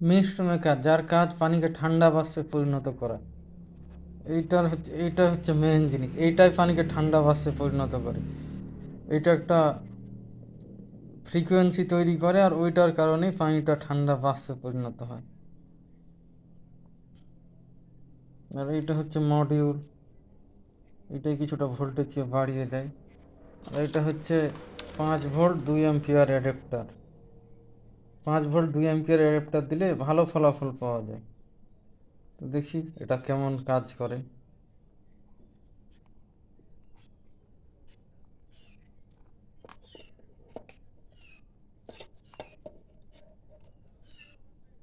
Mist maker যার কাজ পানিকে ঠান্ডা বাষ্পে পরিণত করা। এইটার হচ্ছে এইটা হচ্ছে মেন জিনিস। এইটাই পানিকে ঠান্ডা বাষ্পে পরিণত করে। এটা একটা ফ্রিকোয়েন্সি তৈরি করে আর ওইটার কারণেই পানিটা ঠান্ডা বাষ্পে পরিণত হয়। আর এইটা হচ্ছে মডিউল এটাই কিছুটা ভোল্টেজকে বাড়িয়ে দেয়। আর এটা হচ্ছে পাঁচ ভোল্ট দুই অ্যাম্পিয়ার অ্যাডাপ্টার পাঁচ ভোল্ট দুই অ্যাম্পিয়ার অ্যাডাপ্টার দিলে ভালো ফলাফল পাওয়া যায়। তো দেখি এটা কেমন কাজ করে।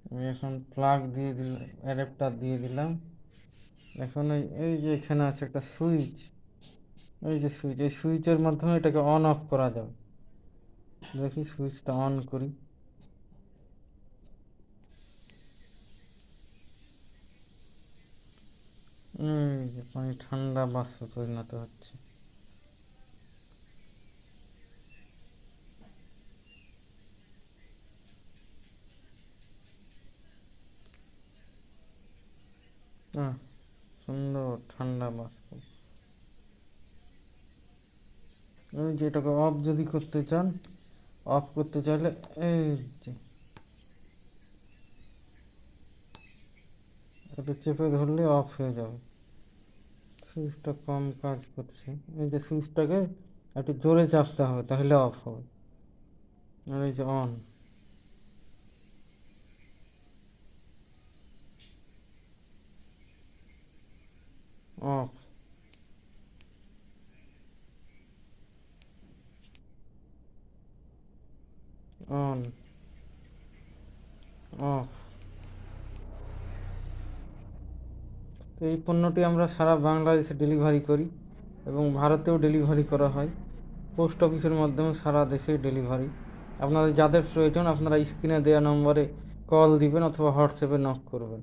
আমি এখন প্লাগ দিয়ে দিলাম অ্যাডাপ্টার দিয়ে দিলাম। এখন এই এই যে এখানে আছে একটা সুইচ এই যে সুইচ এই সুইচের মাধ্যমে এটাকে অন অফ করা যাবে। দেখি সুইচটা অন করি। যে পানি ঠান্ডা বাষ্পে পরিণত হচ্ছে। সুন্দর ঠান্ডা বাষ্প। এই যে এটাকে অফ যদি করতে চান অফ করতে চাইলে এই যে এটা চেপে ধরলে অফ হয়ে যাবে। সুইচটা কম কাজ করছে। এই যে সুইচটাকে একটু জোরে চাপতে হবে, তাহলে অফ হবে। আর এই যে অন অফ অন অফ তো এই পণ্যটি আমরা সারা বাংলাদেশে ডেলিভারি করি এবং ভারতেও ডেলিভারি করা হয়। পোস্ট অফিসের মাধ্যমে সারা দেশে ডেলিভারি। আপনাদের যাদের প্রয়োজন আপনারা স্ক্রিনে দেওয়া নম্বরে কল দিবেন অথবা হোয়াটসঅ্যাপে নক করবেন।